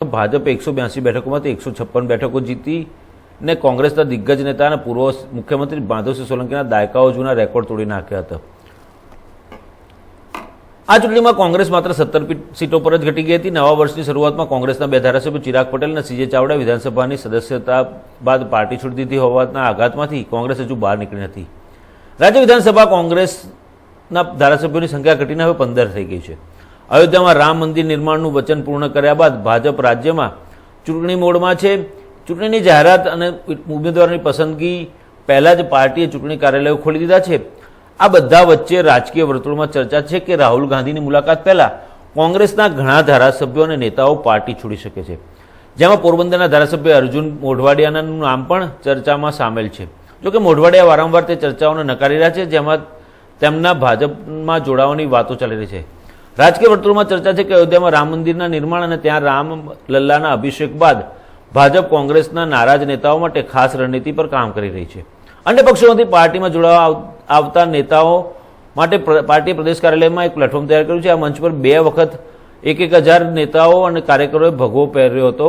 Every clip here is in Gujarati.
ભાજપે એકસો બ્યાસી બેઠકોમાંથી એકસો છપ્પન બેઠકો જીતી ને કોંગ્રેસના દિગ્ગજ નેતા અને પૂર્વ મુખ્યમંત્રી માધવસિંહ સોલંકીના દાયકાઓ જૂના રેકોર્ડ તોડી નાખ્યા હતા. આ ચૂંટણીમાં કોંગ્રેસ માત્ર સત્તર સીટો પર જ ઘટી ગઈ હતી. નવા વર્ષની શરૂઆતમાં કોંગ્રેસના બે ધારાસભ્યો ચિરાગ પટેલ અને સીજે ચાવડા વિધાનસભાની સદસ્યતા બાદ પાર્ટી છોડી દીધી હોવાના આઘાતમાંથી કોંગ્રેસ હજુ બહાર નીકળી નથી. રાજ્ય વિધાનસભા કોંગ્રેસના ધારાસભ્યોની સંખ્યા ઘટીને હવે પંદર થઈ ગઈ છે. અયોધ્યામાં રામ મંદિર નિર્માણનું વચન પૂર્ણ કર્યા બાદ ભાજપ રાજ્યમાં ચૂંટણી મોડમાં છે. ચૂંટણીની જાહેરાત અને ઉમેદવારોની પસંદગી પહેલાં જ પાર્ટીએ ચૂંટણી કાર્યાલયો ખોલી દીધા છે. આ બધા વચ્ચે રાજકીય વર્તુળમાં ચર્ચા છે કે રાહુલ ગાંધીની મુલાકાત પહેલાં કોંગ્રેસના ઘણા ધારાસભ્યો અને નેતાઓ પાર્ટી છોડી શકે છે. જેમાં પોરબંદરના ધારાસભ્ય અર્જુન મોઢવાડિયાનું નામ પણ ચર્ચામાં સામેલ છે. જોકે મોઢવાડિયા વારંવાર તે ચર્ચાઓને નકારી રહ્યા છે, જેમાં તેમના ભાજપમાં જોડાવાની વાતો ચાલી રહી છે. રાજકીય વર્તુળમાં ચર્ચા છે કે અયોધ્યામાં રામ મંદિરના નિર્માણ અને ત્યાં રામ લલ્લાના અભિષેક બાદ ભાજપ કોંગ્રેસના નારાજ નેતાઓ માટે ખાસ રણનીતિ પર કામ કરી રહી છે. અન્ય પક્ષોમાંથી પાર્ટીમાં જોડાવા આવતા નેતાઓ માટે પાર્ટી પ્રદેશ કાર્યાલયમાં એક પ્લેટફોર્મ તૈયાર કર્યું છે. આ મંચ પર બે વખત એક એક હજાર નેતાઓ અને કાર્યકરોએ ભગવો પહેર્યો હતો.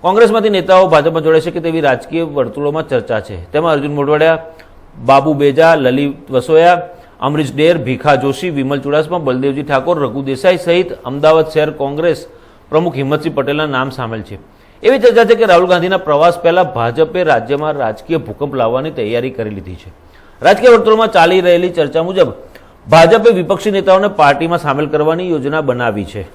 કોંગ્રેસમાંથી નેતાઓ ભાજપમાં જોડાઈ શકે તેવી રાજકીય વર્તુળોમાં ચર્ચા છે. તેમાં અર્જુન મોઢવાડિયા, બાબુ બેજા, લલિત વસોયા અમરીશ ડેર, ભીખા જોશી, વિમલ ચુડાસમા, બલદેવજી ઠાકોર, રઘુ દેસાઈ સહિત અમદાવાદ શહેર કોંગ્રેસ પ્રમુખ હિંમતસિંહ પટેલના નામ સામેલ છે. એવી ચર્ચા છે કે રાહુલ ગાંધીના પ્રવાસ પહેલા ભાજપે રાજ્યમાં રાજકીય ભૂકંપ લાવવાની તૈયારી કરી લીધી છે. રાજકીય વર્તુળમાં ચાલી રહેલી ચર્ચા મુજબ ભાજપે વિપક્ષી નેતાઓને પાર્ટીમાં સામેલ કરવાની યોજના બનાવી છે.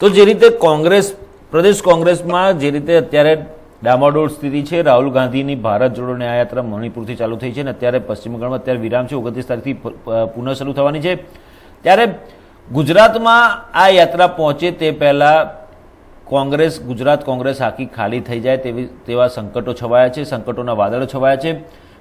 તો જે રીતે કોંગ્રેસ, પ્રદેશ કોંગ્રેસમાં જે રીતે અત્યારે ડામાડોળ સ્થિતિ છે, રાહુલ ગાંધીની ભારત જોડો ન્યાયયાત્રા મણિપુરથી ચાલુ થઈ છે અને અત્યારે પશ્ચિમ બંગાળમાં અત્યારે વિરામ છે, ઓગણત્રીસ તારીખથી પુનઃ શરૂ થવાની છે. ત્યારે ગુજરાતમાં આ યાત્રા પહોંચે તે પહેલાં કોંગ્રેસ, ગુજરાત કોંગ્રેસ આખી ખાલી થઈ જાય તેવી, તેવા સંકટો છવાયા છે, સંકટોના વાદળો છવાયા છે.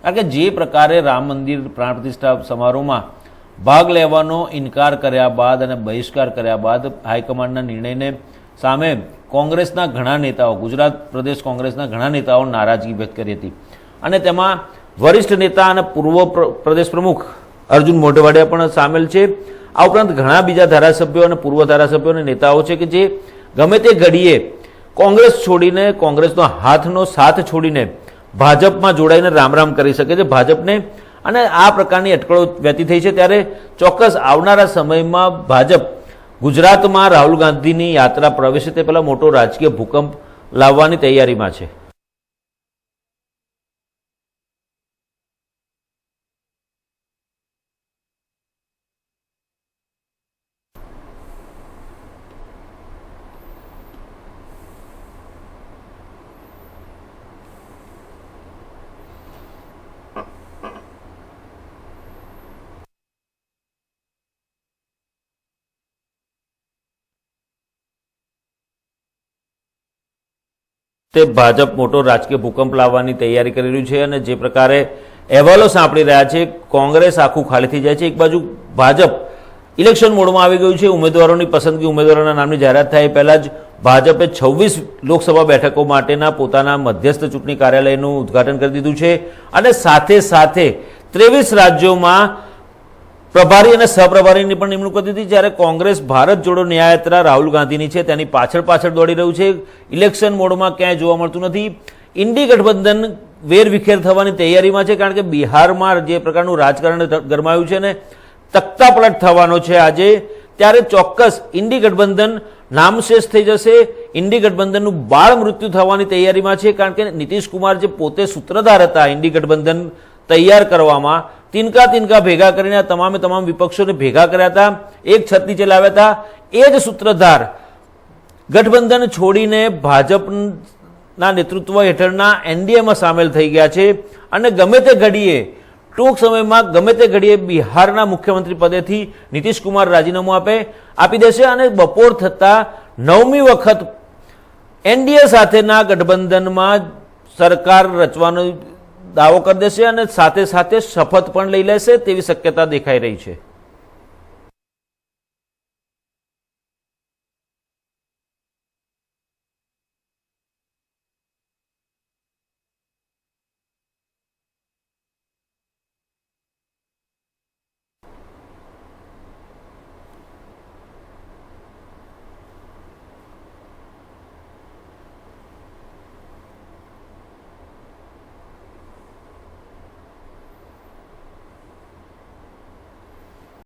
કારણ કે જે પ્રકારે રામ મંદિર પ્રાણ પ્રતિષ્ઠા સમારોહમાં ભાગ લેવાનો, ઇનકાર કર્યા બાદ અને બહિષ્કાર કર્યા બાદ હાઈકમાન્ડના નિર્ણયને સામે કોંગ્રેસના ઘણા નેતાઓ, ગુજરાત પ્રદેશ કોંગ્રેસના ઘણા નેતાઓ નારાજગી વ્યક્ત કરી હતી. અને તેમાં વરિષ્ઠ નેતા અને પૂર્વ પ્ર- પ્રદેશ પ્રમુખ અર્જુન મોઢવાડિયા પણ સામેલ છે. આ ઉપરાંત ઘણા બીજા ધારાસભ્યો અને પૂર્વ ધારાસભ્યો અને નેતાઓ છે કે જે ગમે તે ઘડીએ કોંગ્રેસ છોડીને, કોંગ્રેસનો હાથનો સાથ છોડીને ભાજપમાં જોડાઈને રામ રામ કરી શકે છે. ભાજપને અને આ પ્રકારની અટકળો વ્યતી થઈ છે ત્યારે ચોક્કસ આવનારા સમયમાં ભાજપ ગુજરાતમાં રાહુલ ગાંધીની યાત્રા પ્રવેશે તે પહેલાં મોટો રાજકીય ભૂકંપ લાવવાની તૈયારીમાં છે. તે ભાજપ મોટો રાજકીય ભૂકંપ લાવવાની તૈયારી કરી રહ્યું છે અને જે પ્રકારે અહેવાલો સાંપડી રહ્યા છે, કોંગ્રેસ આખું ખાલી થઈ જાય છે. એક બાજુ ભાજપ ઇલેક્શન મોડમાં આવી ગયું છે, ઉમેદવારોની પસંદગી ઉમેદવારોના નામની જાહેરાત થાય. પહેલાં જ ભાજપે છવ્વીસ લોકસભા બેઠકો માટેના પોતાના મધ્યસ્થ ચૂંટણી કાર્યાલયનું ઉદ્ઘાટન કરી દીધું છે અને સાથે સાથે ત્રેવીસ રાજ્યોમાં પ્રભારી અને સહપ્રભારીની પણ નિમણૂક કરી દીધી જ્યારે કોંગ્રેસ ભારત જોડો ન્યાયયાત્રા રાહુલ ગાંધીની છે. તેની પાછળ પાછળ દોડી રહ્યું છે. ઇલેક્શન મોડમાં ક્યાંય જોવા મળતું નથી. ઇન્ડી ગઠબંધન વેરવિખેર થવાની તૈયારીમાં છે કારણ કે બિહારમાં જે પ્રકારનું રાજકારણ ગરમાયું છે ને તખ્તાપલટ થવાનો છે આજે, ત્યારે ચોક્કસ ઇન્ડી ગઠબંધન નામશેષ થઈ જશે. ઇન્ડી ગઠબંધનનું બાળ મૃત્યુ થવાની તૈયારીમાં છે કારણ કે નીતિશ કુમાર જે પોતે સૂત્રધાર હતા ઇન્ડી ગઠબંધન તૈયાર કરવામાં તિનકા તિનકા ભેગા કરીને તમામે તમામ વિપક્ષોને ભેગા કર્યા હતા, એક છત નીચે લાવ્યા હતા. એ જ સૂત્રધાર ગઠબંધન છોડીને ભાજપના નેતૃત્વ હેઠળના એનડીએમાં સામેલ થઈ ગયા છે. અને ગમે તે ઘડીએ, ટૂંક સમયમાં ગમે તે ઘડીએ બિહારના મુખ્યમંત્રી પદેથી નીતિશકુમાર રાજીનામું આપે, આપી દેશે અને બપોર થતાં નવમી વખત એનડીએ સાથેના ગઠબંધનમાં સરકાર રચવાનો દાવો કરી દેશે અને સાથે સાથે શપથ પણ લઈ લેશે તેવી શક્યતા દેખાઈ રહી છે.